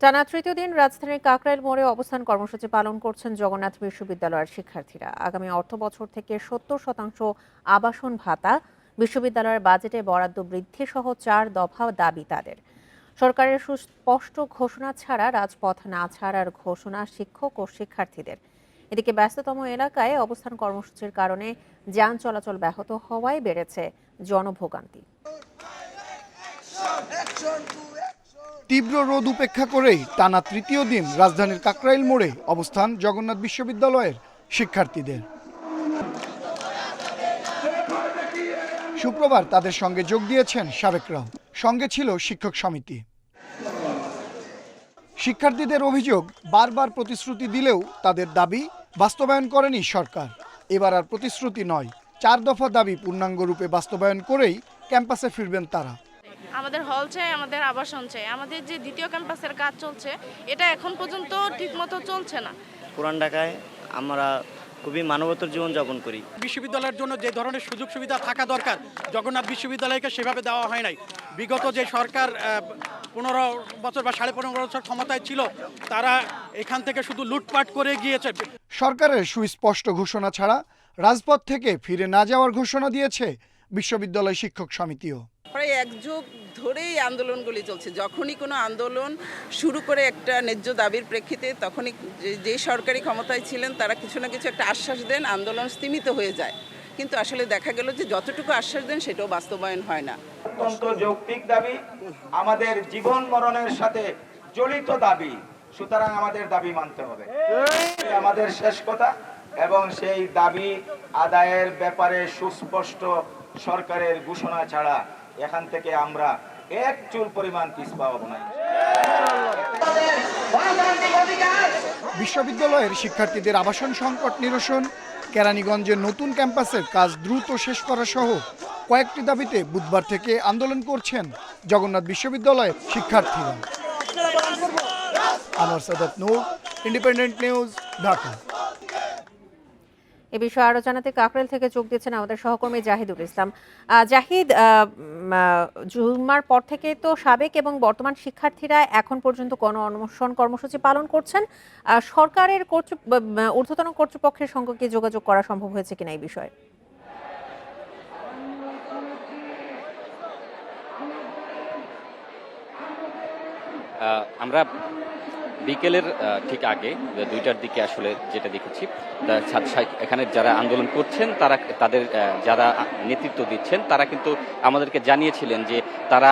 টানা তৃতীয় দিন রাজধানীর কাকরাইল মোড়ে অবস্থান কর্মসূচি পালন করছেন জগন্নাথ বিশ্ববিদ্যালয়ের শিক্ষার্থীরা। আগামী অর্থ বছর থেকে সত্তর শতাংশ আবাসন ভাতা, বিশ্ববিদ্যালয়ের বাজেটে বরাদ্দ বৃদ্ধি সহ চার দফা দাবি তাদের। সরকারের সুস্পষ্ট ঘোষণা ছাড়া রাজপথ না ছাড়ার ঘোষণা শিক্ষক ও শিক্ষার্থীদের। এদিকে ব্যস্ততম এলাকায় অবস্থান কর্মসূচির কারণে যান চলাচল ব্যাহত হওয়ায় বেড়েছে জনভোগান্তি। তীব্র রোদ উপেক্ষা করেই টানা তৃতীয় দিন রাজধানীর কাকরাইল মোড়ে অবস্থান জগন্নাথ বিশ্ববিদ্যালয়ের শিক্ষার্থীদের। শুক্রবার তাদের সঙ্গে যোগ দিয়েছেন সাবেকরাও সঙ্গে ছিল শিক্ষক সমিতি। শিক্ষার্থীদের অভিযোগ, বারবার প্রতিশ্রুতি দিলেও তাদের দাবি বাস্তবায়ন করেনি সরকার। এবার আর প্রতিশ্রুতি নয়। চার দফা দাবি পূর্ণাঙ্গ রূপে বাস্তবায়ন করেই ক্যাম্পাসে ফিরবেন তারা। আমাদের হল চাই আমাদের আবাসন চাই। আমাদের যে দ্বিতীয় ক্যাম্পাসের কাজ চলছে এটা এখন পর্যন্ত ঠিকমতো চলছে না। পুরান ঢাকায় আমরা খুবই মানবতর জীবন যাপন করি। বিশ্ববিদ্যালয়ের জন্য যে ধরনের সুযোগ সুবিধা থাকা দরকার জগন্নাথ বিশ্ববিদ্যালয়কে সেভাবে দেওয়া হয় নাই। বিগত যে সরকার পনেরো বছর বা সাড়ে পনেরো বছর ক্ষমতায় ছিল তারা এখান থেকে শুধু লুটপাট করে গিয়েছে। সরকারের সুস্পষ্ট ঘোষণা ছাড়া রাজপথ থেকে ফিরে না যাওয়ার ঘোষণা দিয়েছে বিশ্ববিদ্যালয় শিক্ষক সমিতিও। প্রায় এক যুগ ধরেই আন্দোলনগুলি চলছে। যখনই কোনো আন্দোলন শুরু করে একটা ন্যায্য দাবির প্রেক্ষিতে, তখনই যে- সরকারি ক্ষমতায় ছিলেন, তারা কিছু না কিছু একটা আশ্বাস দেন, আন্দোলন স্তীমিত হয়ে যায়। কিন্তু আসলে দেখা গেল যে, যতটুকু আশ্বাস দেন, সেটাও বাস্তবায়ন হয় না। অত্যন্ত যৌক্তিক দাবি, আমাদের জীবন মরণের সাথে জড়িত দাবি, সুতরাং আমাদের দাবি মানতে হবে। আমাদের শেষ কথা, এবং সেই দাবি আদায়ের ব্যাপারে সুস্পষ্ট সরকারের ঘোষণা ছাড়া এখান থেকে আমরা এক চুল পরিমাণ পিছপা হব না বিশ্ববিদ্যালয়ের শিক্ষার্থীদের আবাসন সংকট নিরসন কেরানীগঞ্জের নতুন ক্যাম্পাসের কাজ দ্রুত শেষ করা সহ কয়েকটি দাবিতে বুধবার থেকে আন্দোলন করছেন জগন্নাথ বিশ্ববিদ্যালয়ের শিক্ষার্থীরা। Anwar Sadat Noor, Independent News, Dhaka. এ বিষয়ে আরও জানাতে কাকরেল থেকে যোগ দিয়েছেন আমাদের সহকর্মী জাহিদুল ইসলাম। জাহিদ জুম্মার পর থেকে তো সাবেক এবং বর্তমান শিক্ষার্থীরা এখন পর্যন্ত কোনো অনশন কর্মসূচি পালন করছেন। সরকারের কর্তৃ ঊর্ধ্বতন কর্তৃপক্ষের সঙ্গে কি যোগাযোগ করা সম্ভব হয়েছে কিনা এই বিষয়ে? আমরা বিকেলের ঠিক আগে দুইটার দিকে আসলে যেটা দেখেছি এখানে যারা আন্দোলন করছেন, তারা, তাদের যারা নেতৃত্ব দিচ্ছেন, তারা কিন্তু আমাদেরকে জানিয়েছিলেন যে তারা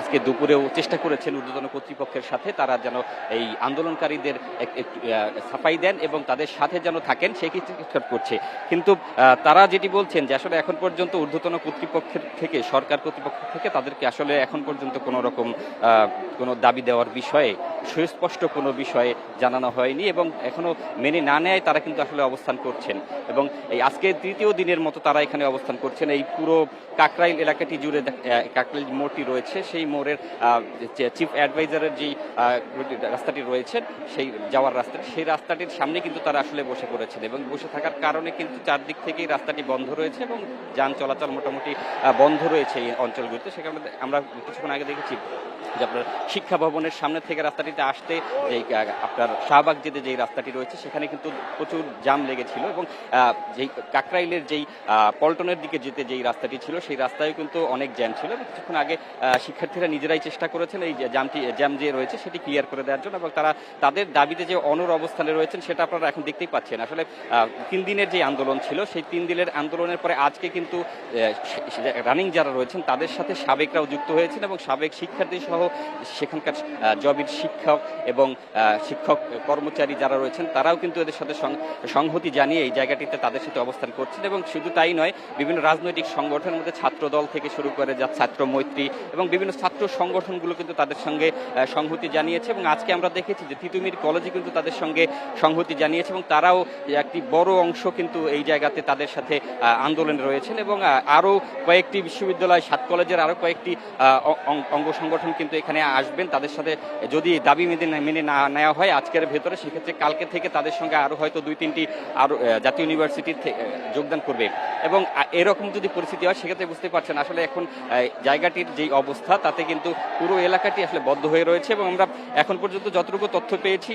আজকে দুপুরেও চেষ্টা করেছেন ঊর্ধ্বতন কর্তৃপক্ষের সাথে, তারা যেন এই আন্দোলনকারীদের সাফাই দেন এবং তাদের সাথে যেন থাকেন, সেই করছে। কিন্তু তারা যেটি বলছেন যে আসলে এখন পর্যন্ত ঊর্ধ্বতন কর্তৃপক্ষের থেকে, সরকার কর্তৃপক্ষ থেকে তাদেরকে আসলে এখন পর্যন্ত কোনো রকম কোনো দাবি দেওয়ার বিষয়ে সুস্পষ্ট কোনো বিষয়ে জানানো হয়নি এবং এখনও মেনে না নেয় তারা কিন্তু আসলে অবস্থান করছেন। এবং এই আজকে তৃতীয় দিনের মতো তারা এখানে অবস্থান করছেন। এই পুরো কাকরাইল এলাকাটি জুড়ে কাকরাইল মোড়টি রয়েছে। সেই মোড়ের চিফ অ্যাডভাইজারের যেই রাস্তাটি রয়েছে, সেই যাওয়ার রাস্তাটি, সেই রাস্তাটির সামনে কিন্তু তারা আসলে বসে পড়েছেন এবং বসে থাকার কারণে কিন্তু চারদিক থেকেই রাস্তাটি বন্ধ রয়েছে এবং যান চলাচল মোটামুটি বন্ধ রয়েছে এই অঞ্চলগুলিতে। সেখানে আমরা কিছুক্ষণ আগে দেখেছি যে আপনার শিক্ষা ভবনের সামনে থেকে রাস্তাটিতে আসতে আহ, আপনার শাহবাগ যেতে যেই রাস্তাটি রয়েছে সেখানে কিন্তু প্রচুর জাম লেগেছিল এবং যেই কাকরাইলের যেই পল্টনের দিকে যেতে যেই রাস্তাটি ছিল সেই রাস্তায় কিন্তু অনেক জ্যাম ছিল এবং কিছুক্ষণ আগে শিক্ষার্থীরা নিজেরাই চেষ্টা করেছেন এই যে জ্যামটি জ্যাম যে রয়েছে সেটি ক্লিয়ার করে দেওয়ার জন্য এবং তারা তাদের দাবিতে যে অনর অবস্থানে রয়েছেন সেটা আপনারা এখন দেখতেই পাচ্ছেন। আসলে তিন দিনের যে আন্দোলন ছিল সেই তিন দিনের আন্দোলনের পরে আজকে কিন্তু রানিং যারা রয়েছেন তাদের সাথে সাবেকরাও যুক্ত হয়েছেন এবং সাবেক শিক্ষার্থী সহ সেখানকার জবির শিক্ষক এবং শিক্ষক কর্মচারী যারা রয়েছেন, তারাও কিন্তু এদের সাথে সংহতি জানিয়ে এই জায়গাটিতে তাদের সাথে অবস্থান করছেন এবং শুধু তাই নয়, বিভিন্ন রাজনৈতিক সংগঠনের মধ্যে ছাত্র দল থেকে শুরু করে যা ছাত্র মৈত্রী এবং বিভিন্ন ছাত্র সংগঠনগুলো কিন্তু তাদের সঙ্গে সংহতি জানিয়েছে এবং আজকে আমরা দেখেছি যে তিতুমির কলেজে কিন্তু তাদের সঙ্গে সংহতি জানিয়েছে এবং তারাও একটি বড় অংশ কিন্তু এই জায়গাতে তাদের সাথে আন্দোলনে রয়েছেন এবং আরও কয়েকটি বিশ্ববিদ্যালয়, সাত কলেজের আরও কয়েকটি অঙ্গ সংগঠন কিন্তু এখানে আসবেন। তাদের সাথে যদি দাবি মেনে মেনে না নেওয়া হয় আজকের ভেতরে সেক্ষেত্রে কালকে থেকে তাদের সঙ্গে আরও হয়তো দুই তিনটি আরও আহ, জাতীয় ইউনিভার্সিটির থেকে, যোগদান করবে। এবং এরকম যদি পরিস্থিতি হয় সেক্ষেত্রে বুঝতে পারছেন আসলে এখন জায়গাটির যেই অবস্থা তাতে কিন্তু পুরো এলাকাটি আসলে বদ্ধ হয়ে রয়েছে এবং আমরা এখন পর্যন্ত যতটুকু তথ্য পেয়েছি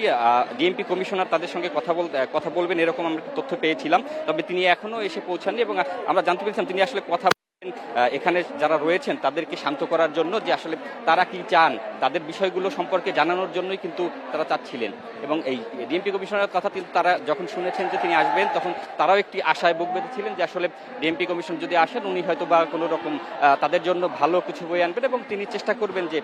ডিএমপি কমিশনার তাদের সঙ্গে কথা বল কথা বলবেন এরকম আমরা তথ্য পেয়েছিলাম। তবে তিনি এখনও এসে পৌঁছাননি এবং আমরা জানতে পেরেছিলাম তিনি আসলে কথা এখানে যারা রয়েছেন তাদেরকে শান্ত করার জন্য যে আসলে তারা কি চান, তাদের বিষয়গুলো সম্পর্কে জানানোর জন্যই কিন্তু তারা চাচ্ছিলেন। এবং এই ডিএমপি কমিশনের কথা তারা যখন শুনেছেন যে তিনি আসবেন, তখন তারাও একটি আশায় বুক বেঁধেছিলেন যে আসলে ডিএমপি কমিশন যদি আসেন, উনি হয়তো বা কোনো রকম তাদের জন্য ভালো কিছু বই আনবেন এবং তিনি চেষ্টা করবেন যে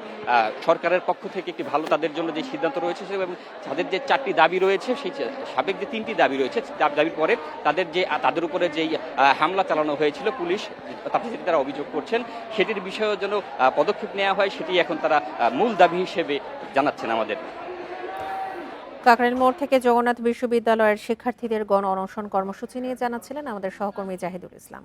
সরকারের পক্ষ থেকে একটি ভালো তাদের জন্য যে সিদ্ধান্ত রয়েছে এবং তাদের যে চারটি দাবি রয়েছে, সেই সাবেক যে তিনটি দাবি রয়েছে দাবির পরে তাদের যে, তাদের উপরে যেই হামলা চালানো হয়েছিল পুলিশ যেটি তারা অভিযোগ করছেন, সেটির বিষয়েও যেন পদক্ষেপ নেওয়া হয়, সেটি এখন তারা মূল দাবি হিসেবে জানাচ্ছেন আমাদের। কাকরাইল মোড় থেকে জগন্নাথ বিশ্ববিদ্যালয়ের শিক্ষার্থীদের গণ অনশন কর্মসূচি নিয়ে জানাচ্ছিলেন আমাদের সহকর্মী জাহিদুল ইসলাম।